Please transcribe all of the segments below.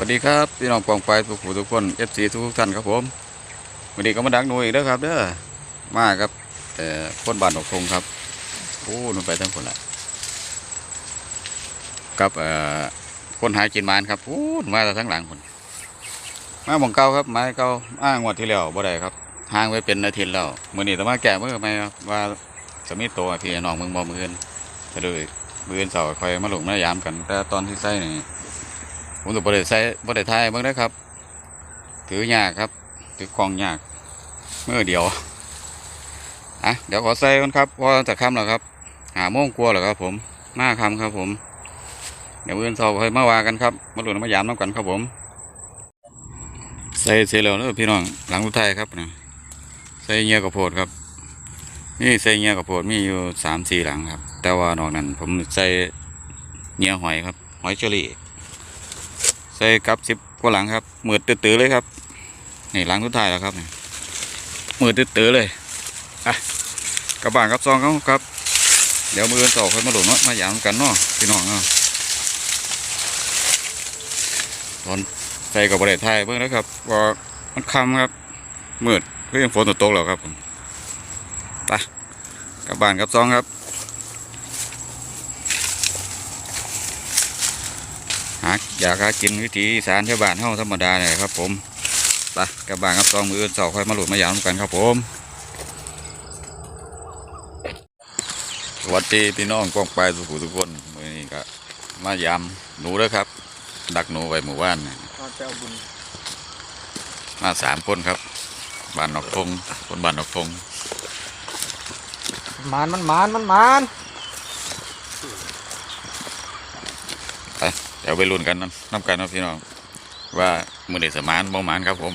สวัสดีครับพี่น้องปองไปทุกผู้ทุกคนเอฟซีทุกท่านครับผมวันนี้ก็มาดักหนูอีกแล้วครับเด้อมาครับเอ่อคนบานดอกทงครับโอ้หนูไปทั้งคนละกับเอ่อคนหากินมานครับโอ้มาแต่ทั้งหลังคนมาหมองเก่าครับไม้เก่าอ้างวดที่แล้วบ่ได้ครับห่างไว้เป็นอาทิตย์แล้วมื้อนี้แต่มาแก่เมื่อไม่ครับว่าสมิทโตพี่น้องเมืองบ่มืออื่นจะเลยมืออื่นเสาร์คอยมาหลงมายามกันแต่ตอนที่ใส่นี่ ผมจะบริใส่บริไทยบิ่งได้อครับ ถือยากครับ ถือกล่องยาก เมื่อเดียว อะ เดี๋ยวขอใส่ก่อนครับเพราะจะค่ำแล้วครับ หาโมงกลัวาแล้วครับ ผมมาค่ำครับ ผม เดี๋ยวเพื่อนสอบให้มาวากันครับ มาหลุนมายามน้ำกันครับผม ใส่เสร็จแล้วเนอะพี่น้อง หลังรุไทยครับนะใส่เงียกับโพดครับนี่ใส่เงียกับโพดมีอยู่สามสี่หลังครับ แต่ว่านอกนั้น ผมใส่เงียหอยครับ หอยเชอรี่ ใส่กับสิบกว่าหลังครับมืดตื้อๆเลยครับนี่หลังสุดท้ายแล้วครับนี่มืดตื้อๆเลยอะกระบางกับซองเขาครับ เดี๋ยวมืออนสองค่อยมาหลุดเนาะมาหยามกันเนาะพี่น้องเนาะตอนใส่กับบริเวณไทยเพิ่งนะครับว่ามันคำครับมืดก็ยังฝนตกแล้วครับผมไปกระบางกับซองครับาอยากหากินวิถีอีสารชาวบ้านเฮาธรรมดาเนี่ยครับ ผมไปกระบางครับซองมืออื่นสองค่อยมาหลุดมายามกันครับผม สวัสดีพี่น้องกองไปสุขุทุกคนมือนี้ก็มายามหนูแล้วครับ ดักหนูไว้หมู่บ้านนี่มาเจ้าบุญมาสามคนครับบ้านนอกทงคนบ้านนอกทงมานมันมานมันมาน ไปเดี๋ยวไปลุ้นกันนะน้ำกันนะพี่น้องว่ามือเด็สมานบ่หมานครับผม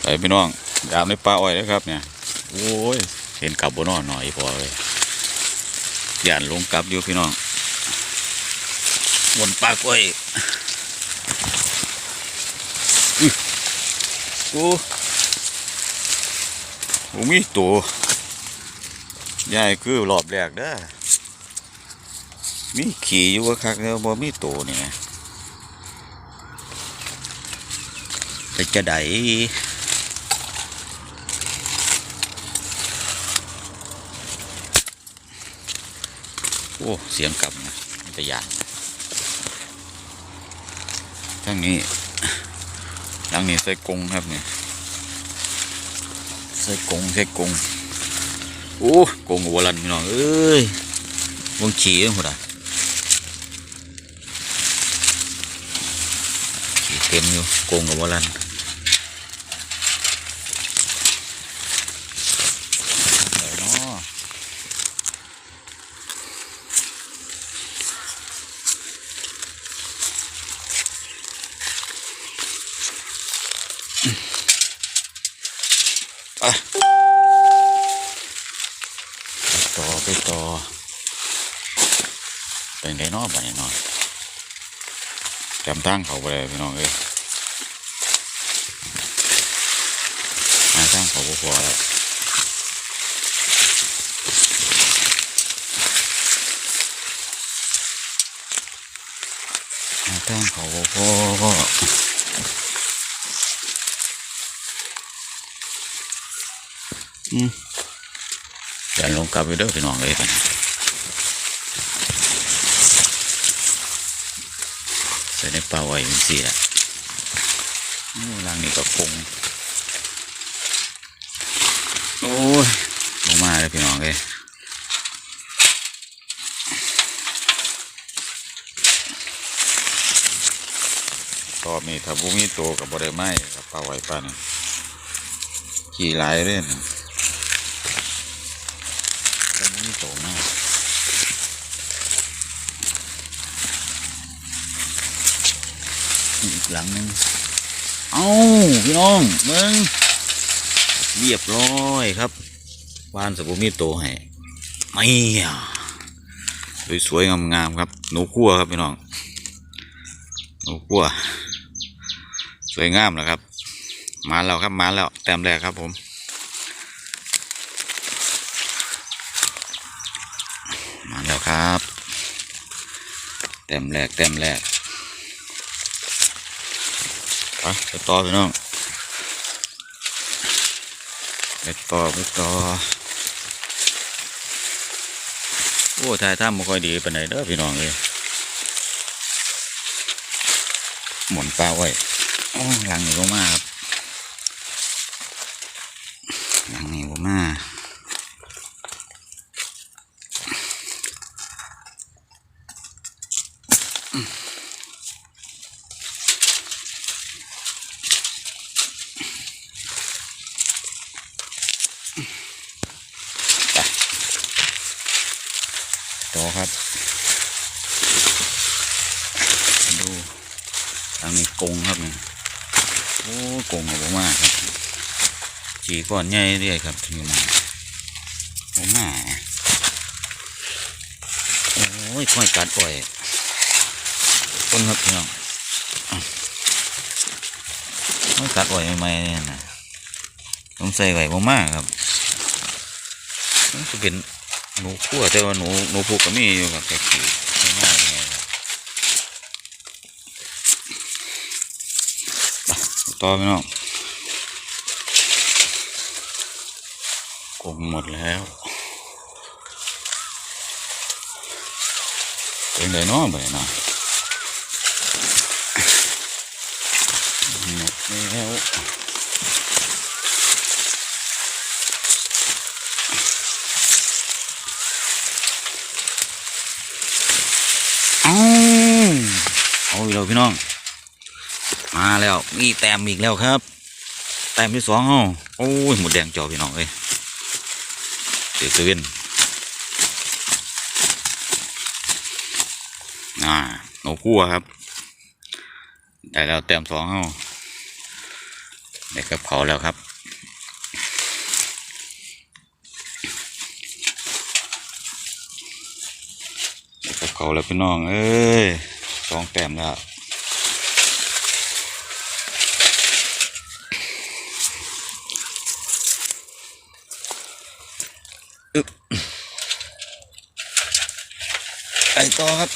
ไปพี่น้องยามในป่าอ้อยนะครับ เนี่ย โอ้ยเห็นกลับบนนอนหน่อยพอเลยย่านลงกลับอยู่พี่น้องบนป่ากล้วยอื้อโอ้โหมีตัวยายคือรอบแรกเด้อ มีขี่อยู่ว่าคักแล้วบ่มีโตนี่ไงแต่จะได้โอ้ เสียงกลับนะมันจะยานทั้งนี้ทั้งนี้ใส่กงครับเนี่ยใส่กงใส่กงโอ้กงหัวลันพี่น้องเอ้ยวงขี่เองพุ่นอะขี่เต็ มอยู่โกงกับวอลันไหนเนาะไปไปต่อไปต่อเป็นไงเนาะบ้านนี้เนาะจำทางเขาไปเลยพี่น้องเอ้ยหาทาง เขาบ่พอแล้วหาทางเขาบ่พออืมอย่าลงกลับไปเด้อพี่น้องเอ้ยนี้ใส่ในปลาไว้เป็นสีละนี่ลังนี้ก็คง โอ้ยลงมาเลยพี่น้องเลยตอบนี่ถ้าบุมีโตกับบริไม้กับปลาไหวปลานี่ขี่หลายเลยนะถ้าบุมีโตมากอีกหลังนึง เอาพี่น้องมือง เรียบร้อยครับบ้านสบุมีโตให้ไม่อะสวยๆงามๆครับหนูคั่วครับพี่น้องหนูคั่วสวยงามแล้วครับ มาแล้วครับมาแล้วแต้มแรกครับผมมาแล้วครับแต็มแรกเต็มแรกไปต่อพี่น้อง ไปต่อไปต่อ โอ้ทายถ้ำไม่ค่อยดีไปไหนเด้อพี่น้องเลยหมุนปลาไว้โอ้หลังนี่ก็มาครับหลังนี่ก็มา ต่ อครับ ดูทางนี้กงครับนี่โอ้กงออกมาครับจีก้อนใหญ่เรื่อยครับอยู่มาออกมาโอ้ยค่อยกัดปล่อยต้นครับพี่น้องอะค่อยกัดปล่อยใหม่ๆเนี่ยนะต้องใส่ไว้บ่มากครับมันจะเป็น หนูขั้วแต่ว่าหนูหนูผูกก็มีอยู่กับแต่ขี่ง่ายไงต่อไปน้องกงหมดแล้วเป็นไงเนาะไปนาะหมดแล้วเอาเอาอีกแล้ว พี่น้อง มาแล้วมีแต้มอีกแล้วครับ แต้มที่สองเฮาโอ้ยหมดแดงจอพี่น้องเอ้ยเสียเกินอ่าโนกู้ครับได้แล้วแต้มสองเฮาได้กับเขาแล้วครับได้กับเขาแล้วพี่น้องเอ้ยสองแต้มแล้ว ไปต่อครับ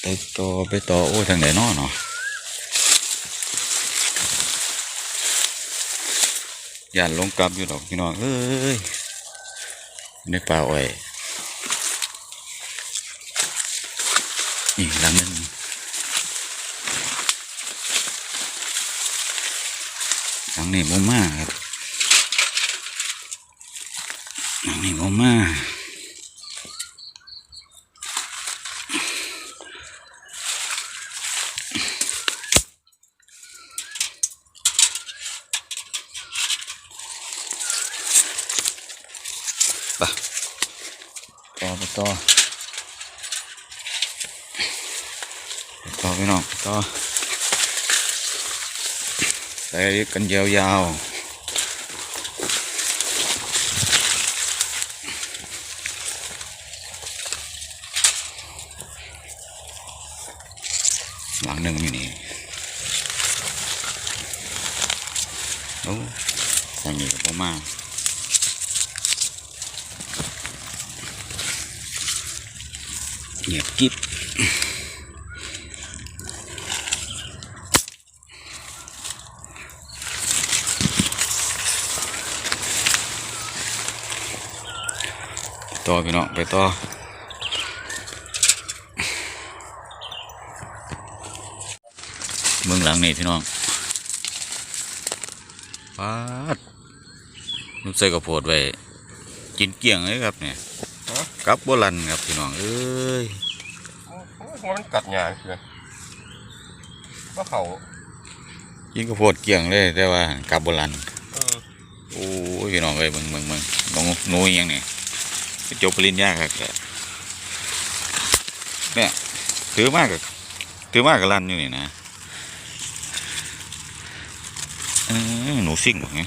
ไปต่อไปต่อโอ้ยทางไหนนอเนาะย่านลงกลับอยู่ดอกพี่น้องเอ้ยในป่าอ้อยนี่หลังนึงหลัง นี้โมมาครับหลังนี้โมมาไปต่อไปต่อต่อพี่น้องต่อ ใส่กันยาวๆ หลังหนึ่งอยู่นี่โอ้ทางนี้กับพ่อมาเงียบกิ๊บ ต่อพี่น้องไปต่อเมืองหลังนี่พี่น้องปาดนุ่ใส่กระโพดไว้กินเกลี้ยงเลยครับเนี่ยกับโบรันครับพี่น้องเอ้ยโอ้ยมันกัดหยาคือว่าเขากินกระโพดเกลี้ยงเลยแต่ว่ากับโบรันเออโอ้ยพี่น้องเอ้ยเมึงเมึงเมึงลองหนูอิหยังเนี่ย จบปริญญาครับเนี่ยถือมากกับถือมากกับรันอยู่นี่นะเออหนูซิ่งบอกไง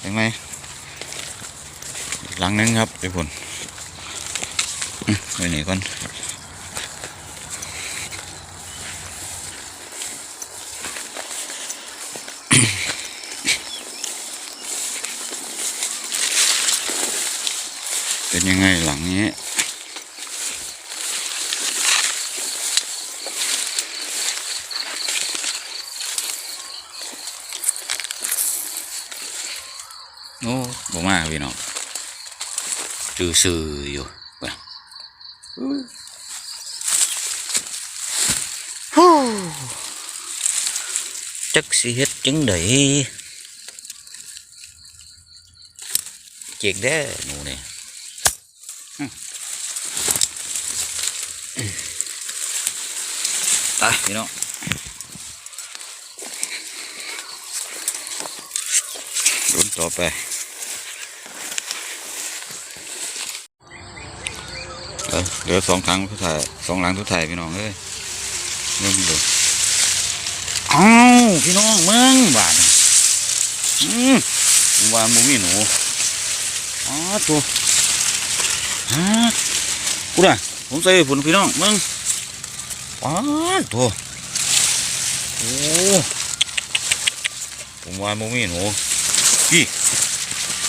เห็นไหมหลังนึงครับไปผลอื้อไปนี่ก่อน ยังไงหลังนี้โอ้บ่มาพี่น้องซื่อๆอยู่ไปฮู้จักสิเฮ็ดจังไดเจ๊กเด้อหนูนี่หึไป พี่น้องลุ้นต่อไปเออเหลือสองครั้งทุกถ่ายสองหลังทุกถ่ายพี่น้องเอ้ยเริ่มดูอ้าวพี่น้องเมืองบานอืมวานบุมีหนูอ๋อตัวฮะกูด่ะผมใส่ผุนพี่น้องเมือง ว้าดตัวโอ้ผมวานบุมีหนูพี่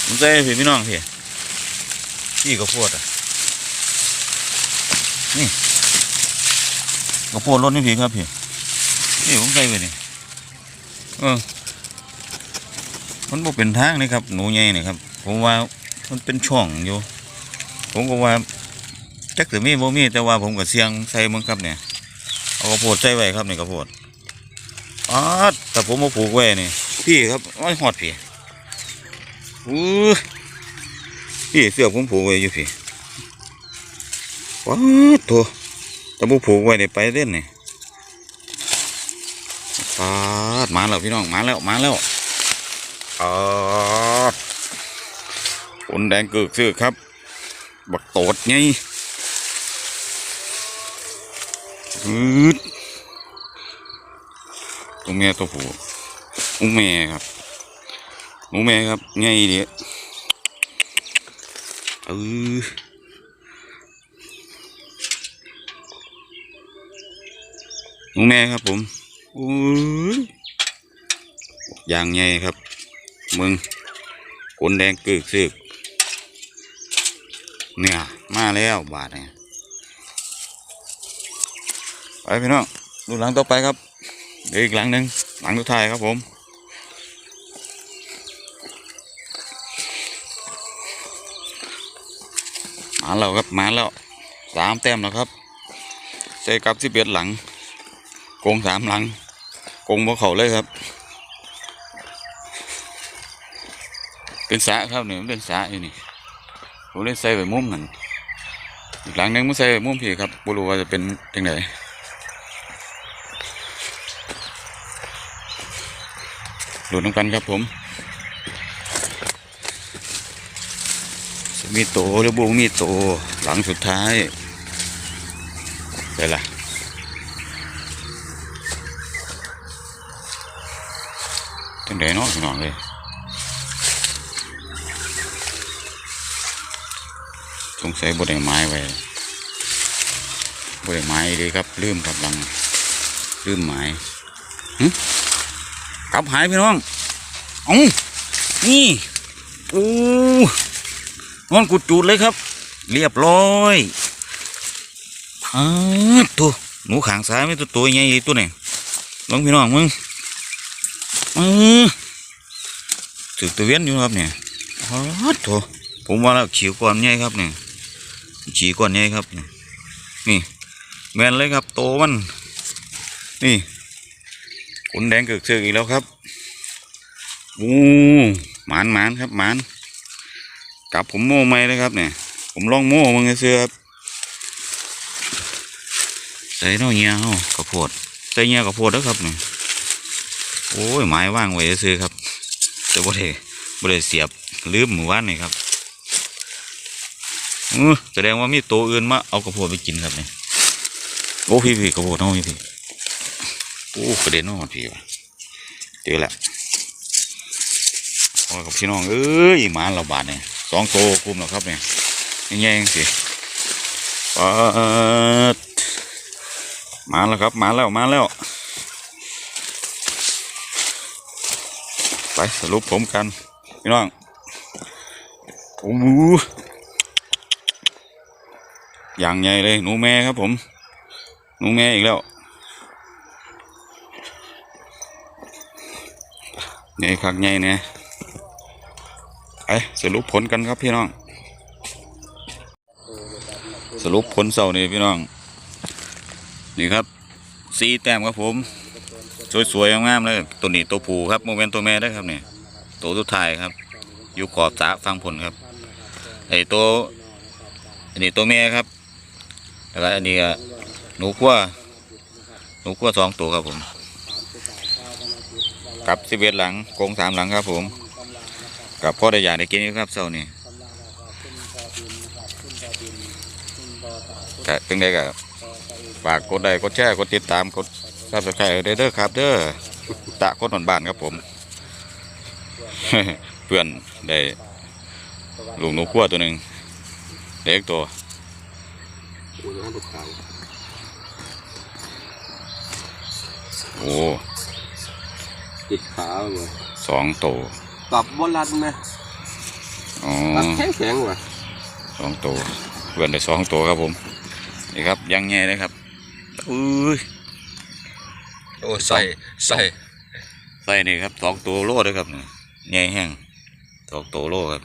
ผมใส่พี่พี่น้องพี่พี่กระโพดอะนี่กระโพดรถนี่พี่ครับพี่นี่ผมใส่ไปนี่เออมันบ่เป็นทางนี่ครับหนูใหญ่นี่ครับผมว่ามันเป็นช่องอยู่ ผมก็ว่าจักจะมีบ่มีแต่ว่าผมก็เสียงใส่มึงครับเนี่ย เอากระโพดใส่ไว้ครับนี่กระโพดอ๋อแต่ผมมาปลูกไว้นี่พี่ครับไว้หอดพี่อู้พี่เสื้อผมผูกไว้อยู่พี่ว้าดโถแต่บุผูกไว้ได้ไปเล่นนี่ปาดมาแล้วพี่น้องมาแล้วมาแล้วปาดผลแดงเกิกซื้อครับ บักโตดไงืดตัวเมียตัวผู้อุ้งแม่ครับหมูแม่ครับไงเดี๋ยวเออหมูแม่ครับผมอุ้ยอย่างไงครับ มึงขนแดงกึกซึกเนี่ย มาแล้วบาทเนี่ย พี่น้องดูหลังต่อไปครับเดี๋ยวอีกหลังหนึ่งหลังสุดท้ายครับผมมาแล้วครับมาแล้วสามแต้มแล้วครับใส่กับสิบเอ็ดหลังโกงสามหลังโกงบ่เขาเลยครับ เป็นสะครับเนี่ยเป็นสะอยู่นี่ผมเลยใส่ไปมุมนั่นอีกหลังหนึงมันใส่ไปมุมพี่ครับบ่รู้ว่าจะเป็นยังไง ดูน้ำกันครับผมมีโตหรือบุมีโตหลังสุดท้ายไปละตั้งแต่นอกน้องเลยสงสัยบดได้ไม้ไว้บดได้ไม้เลยครับลืมครับหลังลืมไม้หึ กลับหายพี่น้องเอ้านี่โอ้นอนกุดจูดเลยครับ เรียบร้อยอ้าตัวหนูขางซ้ายไม่ตัวตัวใหญ่ตัวนี่ลองพี่น้องมึงอือถึกตะเวียนอยู่ครับเนี่ยอ้าวตัวผมว่าแล้วขีก่อนใหญ่ครับเนี่ยขีก่อนใหญ่ครับเนี่ยนี่แมนเลยครับโตมันนี่ ขนแดงเกิดเสือกอีกแล้วครับอู้หมานหมานครับหมานกลับผมโม่ไม่เลยครับเนี่ย ผมลองโม่มึงเสื้อครับใส่เน่าเงี้ยเฮากระโพดใส่เงี้ยกระโพดแล้วครับเนี่ยโอ้ยไม้ว่างไว้ซื้อครับ แต่บ่ได้บ่ได้เสียบลืมหมู่บ้านนี่ครับอือแสดงว่ามีตัวอื่นมาเอากระโพดไปกินครับเนี่ยโอ้พี่พี่กระโพดเน่าพี่พี่ โอ้กระเด็นเน่าพี่ว่ะเจอแล้วโอ้กับพี่น้องเอ้ยหมาเราบาดเนี่ยสองโตคุมแล้วครับเนี่ยยังไงสิปาดมาแล้วครับมาแล้วมาแล้วไปสรุปผมกันพี่น้องโอ้โหอย่างใหญ่เลยหนูแม่ครับผมหนูแม่อีกแล้ว ใหญ่คักใหญ่เนี่ยไปสรุปผลกันครับพี่น้อง สรุปผลเสาร์นี่พี่น้อง นี่ครับสีแต้มครับผม สวยๆงามๆเลยตัวนี้ตัวผูครับโมเมนต์ตัวแม่ได้ครับเนี่ยตัวสุดท้ายครับ อยู่ขอบสาฟังผลครับไอ้ตัวอันนี้ตัวแม่ครับแล้วก็อันนี้ก็หนูขั้วหนูขั้วสองตัวครับผม กับสิบเอ็ดหลังโกงสามหลังครับผม กับพ่อได้ยาได้กินครับเสานี้ก็เป็นไงก็ฝากกดไลค์กดแชร์กดติดตามกดซับสไครต์เด้อครับ เด้อตะคนบ้านครับผมเพื่อนได้ลูกนูขั้วตัวหนึ่งเด็กตัวโอ้ ตกขาวโอ้ติดขาวเลยสองตัวปรับบอลลัดไหมอ๋อปรับแข็งแข็งว่ะสองตัวเพื่อนได้สองตัวครับผม นี่ครับยังไงเลยครับอุ้ยโอ้ใส่ใส่ใส่นี่ครับสองตัวโลด้วยครับนี่ใหญ่แห้งสองตัวโลครับ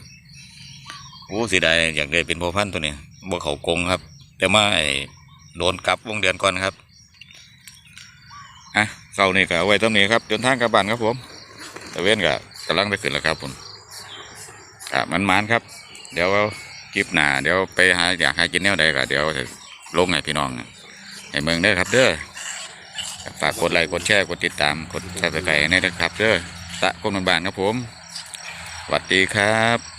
โอ้เสียดายอยากได้เป็นพ่อพันธุ์ตัวนี้บ่เขากรงครับ แต่มาไอ้โดนกลับวงเดือนก่อนครับอะ เสานี่ก็เอาไว้ตรงนี้ครับเดินทางกลับบ้านครับผมตะเวนก็กำลังได้ขึ้นแล้วครับผมอะมันมันครับ เดี๋ยวคลิปหนาเดี๋ยวไปหาอยากหากินแนวใดก็เดี๋ยวจะลงให้พี่น้องให้เมืองเด้อครับเด้อฝากกดไลค์กดแชร์กดติดตามกดซับสไครต์ให้ด้วยนะครับเด้อตะคนบ้านๆครับผมสวัสดีครับ